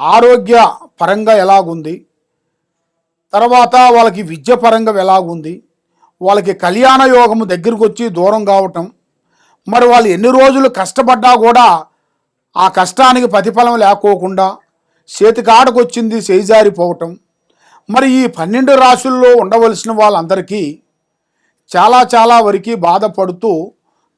ఆరోగ్య పరంగా ఎలాగుంది? తర్వాత వాళ్ళకి విద్య పరంగా ఎలాగుంది? వాళ్ళకి కళ్యాణ యోగము దగ్గరికి వచ్చి దూరం కావటం మరి వాళ్ళు ఎన్ని రోజులు కష్టపడ్డా కూడా ఆ కష్టానికి ప్రతిఫలం లేకోకుండా చేతికాడకు వచ్చింది చేజారిపోవటం. మరి ఈ పన్నెండు రాశుల్లో ఉండవలసిన వాళ్ళందరికీ చాలా చాలా వరకు బాధపడుతూ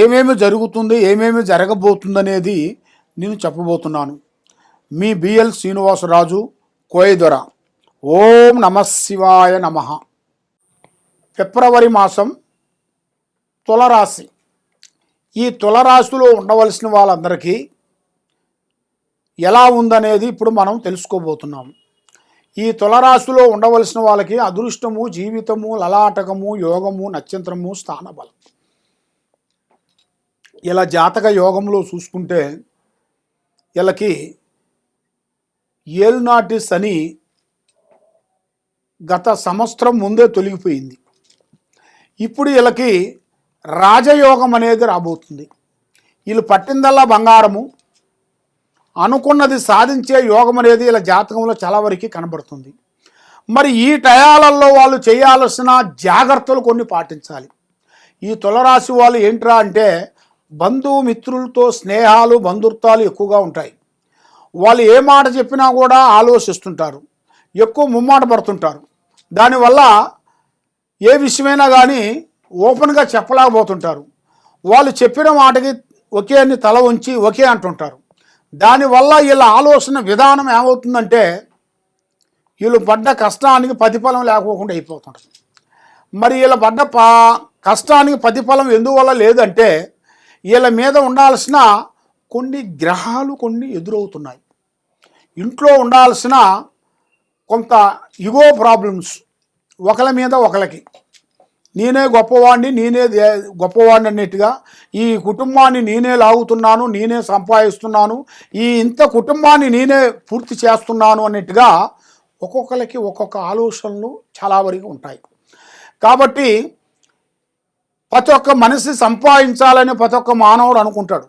ఏమేమి జరుగుతుంది ఏమేమి జరగబోతుందనేది నేను చెప్పబోతున్నాను. మీ బిఎల్ శ్రీనివాసరాజు కోయదొర. ఓం నమ శివాయ నమ. ఫిబ్రవరి మాసం తులరాశి. ఈ తులరాశిలో ఉండవలసిన వాళ్ళందరికీ ఎలా ఉందనేది ఇప్పుడు మనం తెలుసుకోబోతున్నాం. ఈ తులరాశిలో ఉండవలసిన వాళ్ళకి అదృష్టము జీవితము లలాటకము యోగము నక్షత్రము స్థానబలం. ఇలా జాతక యోగంలో చూసుకుంటే వీళ్ళకి ఏలునాటి శని గత సంవత్సరం ముందే తొలగిపోయింది. ఇప్పుడు వీళ్ళకి రాజయోగం అనేది రాబోతుంది. వీళ్ళు పట్టిందల్లా బంగారము. అనుకున్నది సాధించే యోగం అనేది ఇలా జాతకంలో చాలా వరకు కనబడుతుంది. మరి ఈ టయాలలో వాళ్ళు చేయాల్సిన జాగ్రత్తలు కొన్ని పాటించాలి. ఈ తులరాశి వాళ్ళు ఏంట్రా అంటే బంధుమిత్రులతో స్నేహాలు బంధుత్వాలు ఎక్కువగా ఉంటాయి. వాళ్ళు ఏ మాట చెప్పినా కూడా ఆలోచిస్తుంటారు. ఎక్కువ ముమ్మాట పడుతుంటారు. దానివల్ల ఏ విషయమైనా కానీ ఓపెన్గా చెప్పలేకపోతుంటారు. వాళ్ళు చెప్పిన మాటకి ఒకే అని తల ఉంచి ఒకే అంటుంటారు. దానివల్ల వీళ్ళ ఆలోచన విధానం ఏమవుతుందంటే వీళ్ళు పడ్డ కష్టానికి ప్రతిఫలం లేకోకుండా అయిపోతుంటారు. మరి వీళ్ళ పడ్డ పా కష్టానికి ప్రతిఫలం ఎందువల్ల లేదంటే వీళ్ళ మీద ఉండాల్సిన కొన్ని గ్రహాలు కొన్ని ఎదురవుతున్నాయి. ఇంట్లో ఉండాల్సిన కొంత ఇగో ప్రాబ్లమ్స్ ఒకళ్ళ మీద ఒకళ్ళకి. నేనే గొప్పవాడిని నేనే గొప్పవాడిని అన్నట్టుగా ఈ కుటుంబాన్ని నేనే లాగుతున్నాను నేనే సంపాదిస్తున్నాను ఈ ఇంత కుటుంబాన్ని నేనే పూర్తి చేస్తున్నాను అన్నట్టుగా ఒక్కొక్కరికి ఒక్కొక్క ఆలోచనలు చాలా వరకు ఉంటాయి. కాబట్టి ప్రతి ఒక్క మనిషి సంపాదించాలని ప్రతి ఒక్క మానవుడు అనుకుంటాడు.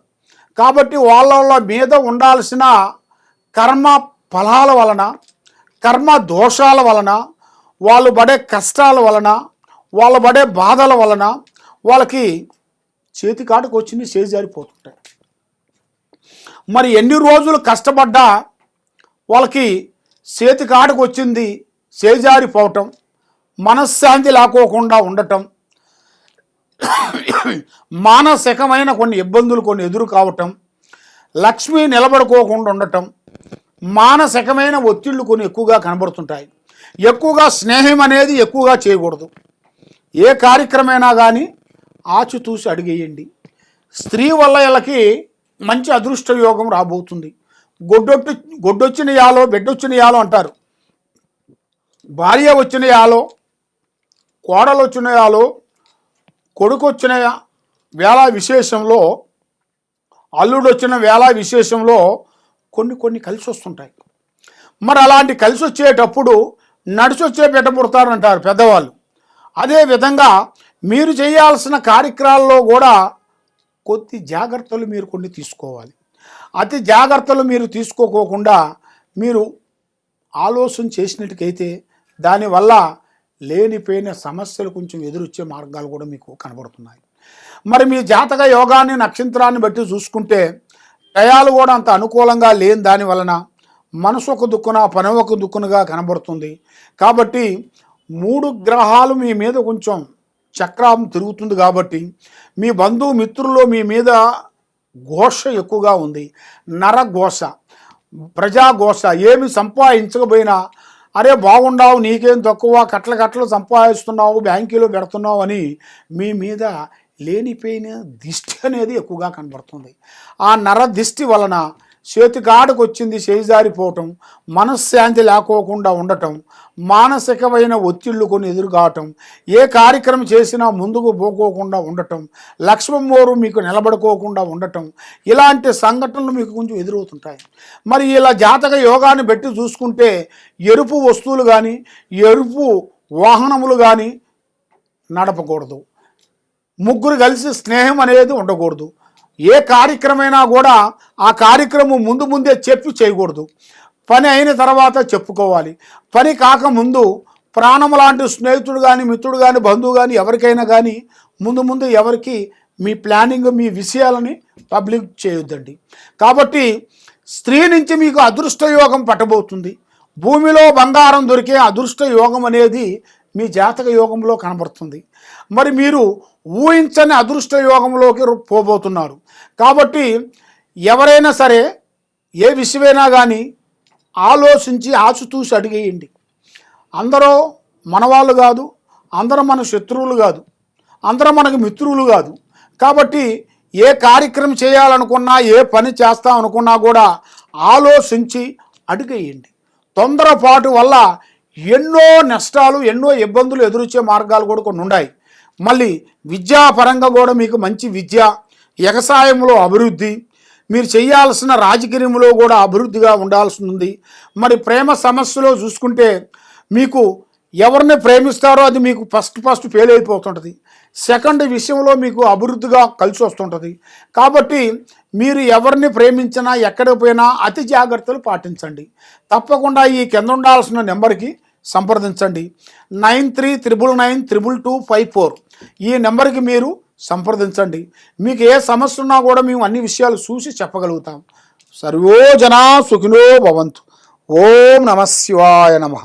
కాబట్టి వాళ్ళ మీద ఉండాల్సిన కర్మ ఫలాల వలన కర్మ దోషాల వలన వాళ్ళు పడే కష్టాల వలన వాళ్ళు పడే బాధల వలన వాళ్ళకి చేతి కాటుకు వచ్చింది చేజారిపోతుంటాయి మరి ఎన్ని రోజులు కష్టపడ్డా వాళ్ళకి చేతి కాటుకు వచ్చింది చేజారిపోవటం మనశ్శాంతి లేకోకుండా ఉండటం మానసికమైన కొన్ని ఇబ్బందులు కొన్ని ఎదురు కావటం లక్ష్మి నిలబడుకోకుండా ఉండటం మానసికమైన ఒత్తిళ్ళు కొన్ని ఎక్కువగా కనబడుతుంటాయి. ఎక్కువగా స్నేహం అనేది ఎక్కువగా చేయకూడదు. ఏ కార్యక్రమైనా కానీ ఆచితూసి అడిగేయండి. స్త్రీ వల్ల వీళ్ళకి మంచి అదృష్ట యోగం రాబోతుంది. గొడ్డొట్టు గొడ్డొచ్చిన యాలో బిడ్డొచ్చిన యాలో అంటారు. భార్య వచ్చిన యాలో కోడలు వచ్చిన యాలో కొడుకొచ్చిన వేళ విశేషంలో అల్లుడు వచ్చిన వేళ విశేషంలో కొన్ని కొన్ని కలిసి వస్తుంటాయి మరి అలాంటి కలిసి వచ్చేటప్పుడు నడిచొచ్చే వచ్చే పుడతారంటారు పెద్దవాళ్ళు. అదే విధంగా మీరు చేయాల్సిన కార్యక్రమాల్లో కూడా కొద్ది జాగ్రత్తలు మీరు కొన్ని తీసుకోవాలి. అతి జాగ్రత్తలు మీరు తీసుకోకోకుండా మీరు ఆలోచన చేసినట్టుకైతే దానివల్ల లేనిపోయిన సమస్యలు కొంచెం ఎదురొచ్చే మార్గాలు కూడా మీకు కనబడుతున్నాయి. మరి మీ జాతక యోగాన్ని నక్షత్రాన్ని బట్టి చూసుకుంటే టయాలు కూడా అంత అనుకూలంగా లేని దాని వలన మనసు ఒక దుక్కున పని ఒక దుక్కునగా కనబడుతుంది. కాబట్టి మూడు గ్రహాలు మీ మీద కొంచెం చక్రం తిరుగుతుంది కాబట్టి మీ బంధువు మిత్రుల్లో మీ మీద ఘోష ఎక్కువగా ఉంది. నరఘోష ప్రజాఘోష ఏమి సంపాదించకపోయినా అరే బాగుండావు నీకేం తక్కువ కట్ల కట్టలు సంపాదిస్తున్నావు బ్యాంకీలో పెడుతున్నావు అని మీ మీద లేనిపోయిన దిష్టి అనేది ఎక్కువగా కనబడుతుంది. ఆ నర దిష్టి వలన చేతికాడకు వచ్చింది చేజారిపోవటం మనశ్శాంతి లేకోకుండా ఉండటం మానసికమైన ఒత్తిళ్ళు కొన్ని ఎదురుకావటం ఏ కార్యక్రమం చేసినా ముందుకు పోకోకుండా ఉండటం లక్ష్మం మోరు మీకు నిలబడుకోకుండా ఉండటం ఇలాంటి సంఘటనలు మీకు కొంచెం ఎదురవుతుంటాయి. మరి ఇలా జాతక యోగాన్ని బట్టి చూసుకుంటే ఎరుపు వస్తువులు కానీ ఎరుపు వాహనములు కానీ నడపకూడదు. ముగ్గురు కలిసి స్నేహం అనేది ఉండకూడదు. ఏ కార్యక్రమైనా కూడా ఆ కార్యక్రమం ముందు ముందే చెప్పి చేయకూడదు. పని అయిన తర్వాత చెప్పుకోవాలి. పని కాకముందు ప్రాణం లాంటి స్నేహితుడు కానీ మిత్రుడు కానీ బంధువు కానీ ఎవరికైనా కానీ ముందు ముందు ఎవరికి మీ ప్లానింగ్ మీ విషయాలని పబ్లిక్ చేయొద్దండి. కాబట్టి స్త్రీ నుంచి మీకు అదృష్ట యోగం పట్టబోతుంది. భూమిలో బంగారం దొరికే అదృష్ట యోగం అనేది మీ జాతక యోగంలో కనబడుతుంది. మరి మీరు ఊహించని అదృష్ట యోగంలోకి పోబోతున్నారు. కాబట్టి ఎవరైనా సరే ఏ విషయమైనా కానీ ఆలోచించి ఆచితూసి అడిగేయండి. అందరూ మనవాళ్ళు కాదు అందరూ మన శత్రువులు కాదు అందరూ మనకు మిత్రులు కాదు. కాబట్టి ఏ కార్యక్రమం చేయాలనుకున్నా ఏ పని చేస్తాం అనుకున్నా కూడా ఆలోచించి అడిగేయండి. తొందరపాటు వల్ల ఎన్నో నష్టాలు ఎన్నో ఇబ్బందులు ఎదురొచ్చే మార్గాలు కూడా కొన్ని ఉన్నాయి మళ్ళీ విద్యాపరంగా కూడా మీకు మంచి విద్య వ్యవసాయంలో అభివృద్ధి మీరు చేయాల్సిన రాజకీయంలో కూడా అభివృద్ధిగా ఉండాల్సి ఉంది మరి ప్రేమ సమస్యలో చూసుకుంటే మీకు ఎవరిని ప్రేమిస్తారో అది మీకు ఫస్ట్ ఫస్ట్ ఫెయిల్ అయిపోతుంటుంది. సెకండ్ విషయంలో మీకు అభివృద్ధిగా కలిసి వస్తుంటుంది. కాబట్టి మీరు ఎవరిని ప్రేమించినా ఎక్కడికి పోయినా అతి జాగ్రత్తలు పాటించండి. తప్పకుండా ఈ కింద ఉండాల్సిన నెంబర్కి సంప్రదించండి. Nine three triple nine triple two five four ఈ నెంబర్కి మీరు సంప్రదించండి. మీకు ఏ సమస్య ఉన్నా కూడా మేము అన్ని విషయాలు చూసి చెప్పగలుగుతాం. సర్వో జనా సుఖినో భవంతు. ఓం నమ శివాయ నమః.